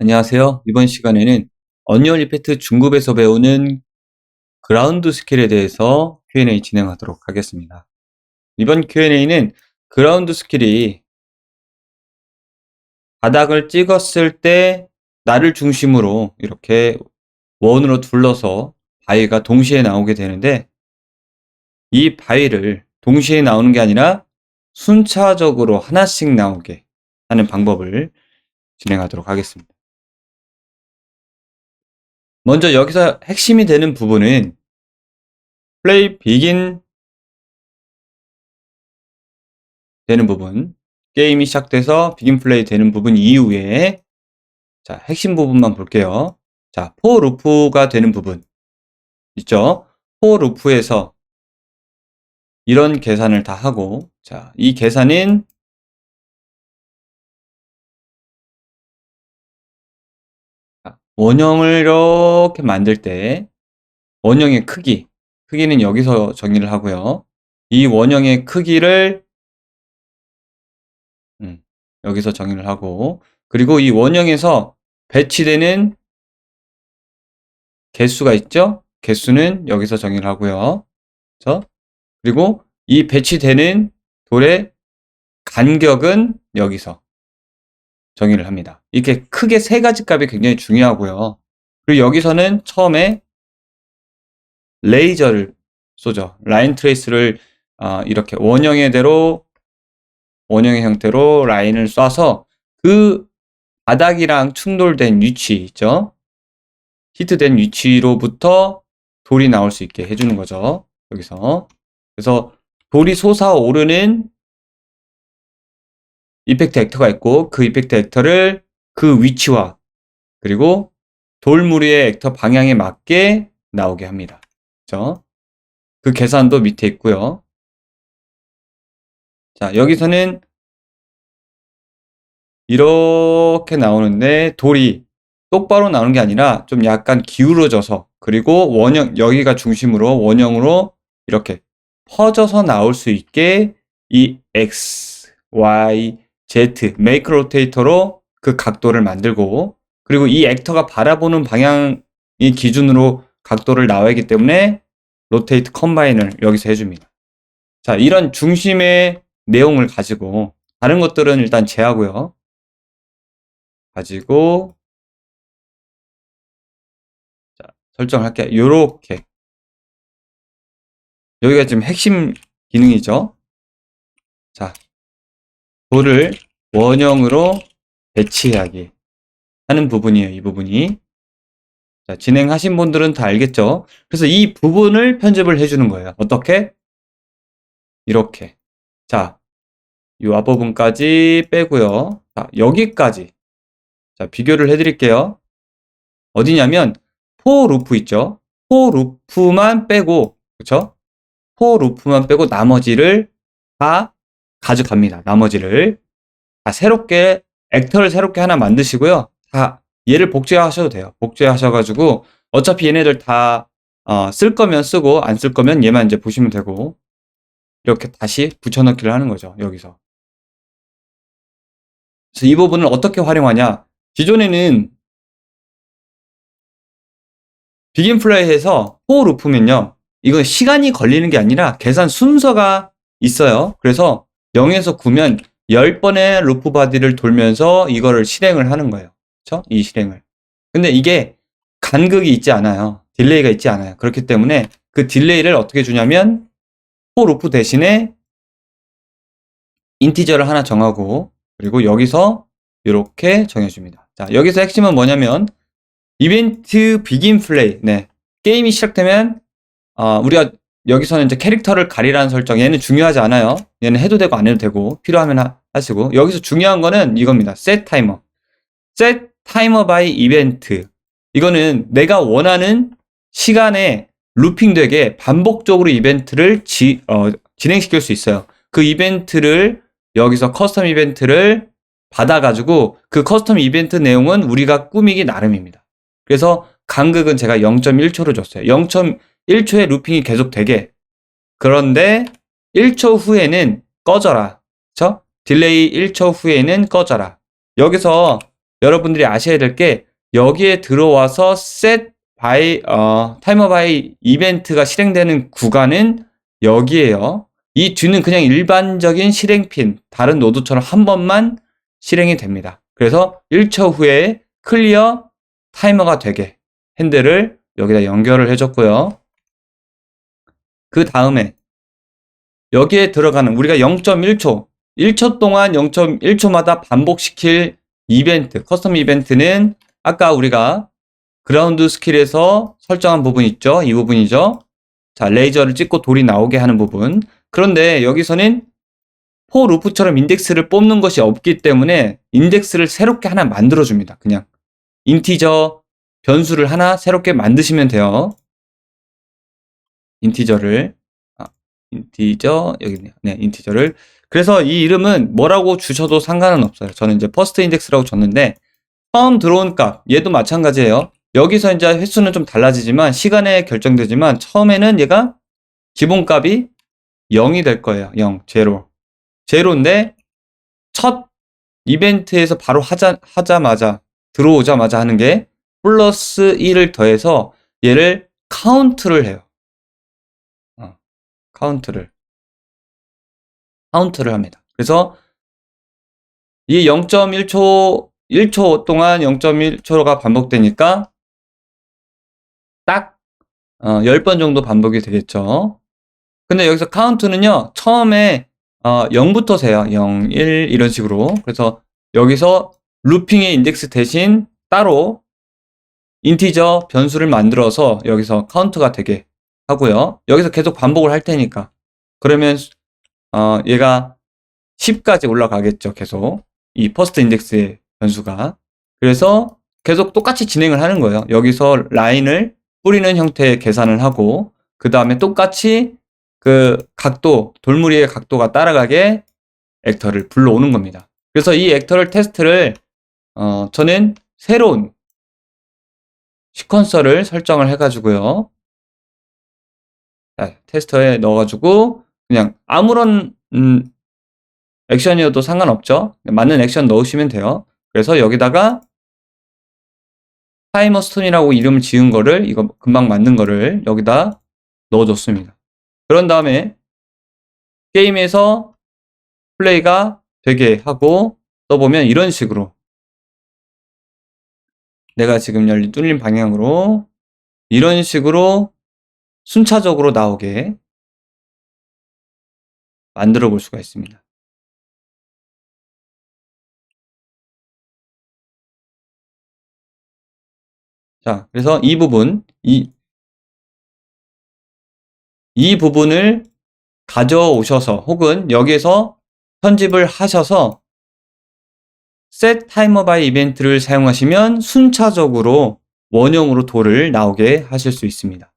안녕하세요. 이번 시간에는 언리얼 이펙트 중급에서 배우는 그라운드 스킬에 대해서 Q&A 진행하도록 하겠습니다. 이번 Q&A는 그라운드 스킬이 바닥을 찍었을 때 나를 중심으로 이렇게 원으로 둘러서 바위가 동시에 나오게 되는데 이 바위를 동시에 나오는 게 아니라 순차적으로 하나씩 나오게 하는 방법을 진행하도록 하겠습니다. 먼저 여기서 핵심이 되는 부분은 플레이 비긴 되는 부분, 게임이 시작돼서 비긴 플레이 되는 부분 이후에 자, 핵심 부분만 볼게요. 자, 포 루프가 되는 부분 있죠? 포 루프에서 이런 계산을 다 하고 자, 이 계산은 원형을 이렇게 만들 때 원형의 크기, 크기는 여기서 정의를 하고요. 이 원형의 크기를 음, 여기서 정의를 하고 그리고 이 원형에서 배치되는 개수가 있죠? 개수는 여기서 정의를 하고요. 그렇죠? 그리고 이 배치되는 돌의 간격은 여기서 정의를 합니다. 이렇게 크게 세 가지 값이 굉장히 중요하고요. 그리고 여기서는 처음에 레이저를 쏘죠. 라인 트레이스를 어, 이렇게 원형의 대로 원형의 형태로 라인을 쏴서 그 바닥이랑 충돌된 위치 있죠. 히트된 위치로부터 돌이 나올 수 있게 해주는 거죠. 여기서 그래서 돌이 솟아오르는 이펙트 액터가 있고 그 이펙트 액터를 그 위치와 그리고 돌무리의 액터 방향에 맞게 나오게 합니다. 그렇죠? 그 계산도 밑에 있고요. 자, 여기서는 이렇게 나오는데 돌이 똑바로 나오는 게 아니라 좀 약간 기울어져서 그리고 원형 여기가 중심으로 원형으로 이렇게 퍼져서 나올 수 있게 이 X, Y, Z, 메이크 로테이터로 그 각도를 만들고 그리고 이 액터가 바라보는 방향이 기준으로 각도를 나와야기 때문에 로테이트 컴바인을 여기서 해줍니다. 자, 이런 중심의 내용을 가지고 다른 것들은 일단 제하고요. 가지고 자, 설정할게요. 요렇게 여기가 지금 핵심 기능이죠. 자, 돌을 원형으로 배치하기 하는 부분이에요. 이 부분이. 자, 진행하신 분들은 다 알겠죠? 그래서 이 부분을 편집을 해주는 거예요. 어떻게? 이렇게. 자, 이 앞부분까지 빼고요. 자, 여기까지. 자, 비교를 해드릴게요. 어디냐면, 포 루프 있죠? 포 루프만 빼고, 그쵸? 포 루프만 빼고 나머지를 다 가져갑니다. 나머지를. 다 새롭게, 액터를 새롭게 하나 만드시고요. 다 얘를 복제하셔도 돼요. 복제하셔가지고 어차피 얘네들 다 어, 쓸 거면 쓰고 안 쓸 거면 얘만 이제 보시면 되고 이렇게 다시 붙여넣기를 하는 거죠. 여기서. 그래서 이 부분을 어떻게 활용하냐? 기존에는 비긴 플라이에서 포 루프면요. 이거 시간이 걸리는 게 아니라 계산 순서가 있어요. 그래서 0에서 9면 10번의 루프 바디를 돌면서 이거를 실행을 하는 거예요. 그쵸? 이 실행을. 근데 이게 간극이 있지 않아요. 딜레이가 있지 않아요. 그렇기 때문에 그 딜레이를 어떻게 주냐면 포 루프 대신에 인티저를 하나 정하고 그리고 여기서 이렇게 정해줍니다. 자, 여기서 핵심은 뭐냐면 이벤트 비긴 플레이. 네. 게임이 시작되면 어, 우리가 여기서는 이제 캐릭터를 가리라는 설정 얘는 중요하지 않아요. 얘는 해도 되고 안 해도 되고 필요하면 하, 하시고 여기서 중요한 거는 이겁니다. set 타이머. set 타이머 바이 이벤트. 이거는 내가 원하는 시간에 루핑되게 반복적으로 이벤트를 지, 어, 진행시킬 수 있어요. 그 이벤트를 여기서 커스텀 이벤트를 받아가지고 그 커스텀 이벤트 내용은 우리가 꾸미기 나름입니다. 그래서 간극은 제가 0.1초로 줬어요. 0.1초의 루핑이 계속 되게. 그런데 1초 후에는 꺼져라. 그쵸? 딜레이 1초 후에는 꺼져라. 여기서 여러분들이 아셔야 될 게 여기에 들어와서 set by 어, 타이머 바이 이벤트가 실행되는 구간은 여기에요. 이 뒤는 그냥 일반적인 실행핀, 다른 노드처럼 한 번만 실행이 됩니다. 그래서 1초 후에 클리어 타이머가 되게 핸들을 여기다 연결을 해줬고요. 그 다음에 여기에 들어가는 우리가 0.1초, 1초 동안 0.1초마다 반복시킬 이벤트, 커스텀 이벤트는 아까 우리가 그라운드 스킬에서 설정한 부분 있죠? 이 부분이죠? 자, 레이저를 찍고 돌이 나오게 하는 부분. 그런데 여기서는 포 루프처럼 인덱스를 뽑는 것이 없기 때문에 인덱스를 새롭게 하나 만들어줍니다. 그냥 인티저 변수를 하나 새롭게 만드시면 돼요. 인티저를 아, 인티저 여기 있네요. 네, 인티저를 그래서 이 이름은 뭐라고 주셔도 상관은 없어요. 저는 이제 퍼스트 인덱스라고 줬는데 처음 들어온 값 얘도 마찬가지예요. 여기서 이제 횟수는 좀 달라지지만 시간에 결정되지만 처음에는 얘가 기본값이 0이 될 거예요. 0, 제로. 제로인데 첫 이벤트에서 바로 하자, 하자마자 들어오자마자 하는 게 플러스 1을 더해서 얘를 카운트를 해요. 어, 카운트를. 카운트를 합니다. 그래서 이 0.1초, 1초 동안 0.1초가 반복되니까 딱 어, 10번 정도 반복이 되겠죠. 근데 여기서 카운트는요. 처음에 어, 0부터 세요. 0, 1 이런 식으로. 그래서 여기서 루핑의 인덱스 대신 따로 인티저 변수를 만들어서 여기서 카운트가 되게 하고요. 여기서 계속 반복을 할 테니까. 그러면 어, 얘가 10까지 올라가겠죠. 계속. 이 퍼스트 인덱스의 변수가. 그래서 계속 똑같이 진행을 하는 거예요. 여기서 라인을 뿌리는 형태의 계산을 하고 그 다음에 똑같이 그 각도, 돌무리의 각도가 따라가게 액터를 불러오는 겁니다. 그래서 이 액터를 테스트를 어, 저는 새로운 시퀀서를 설정을 해가지고요. 자, 테스터에 넣어가지고 그냥 아무런 음, 액션이어도 상관없죠. 맞는 액션 넣으시면 돼요. 그래서 여기다가 타이머 스톤이라고 이름을 지은 거를 이거 금방 만든 거를 여기다 넣어줬습니다. 그런 다음에 게임에서 플레이가 되게 하고 떠보면 이런 식으로 내가 지금 열린 뚫린 방향으로 이런 식으로 순차적으로 나오게 만들어 볼 수가 있습니다. 자, 그래서 이 부분, 이, 이 부분을 가져오셔서 혹은 여기에서 편집을 하셔서 set timer by 이벤트를 사용하시면 순차적으로 원형으로 돌을 나오게 하실 수 있습니다.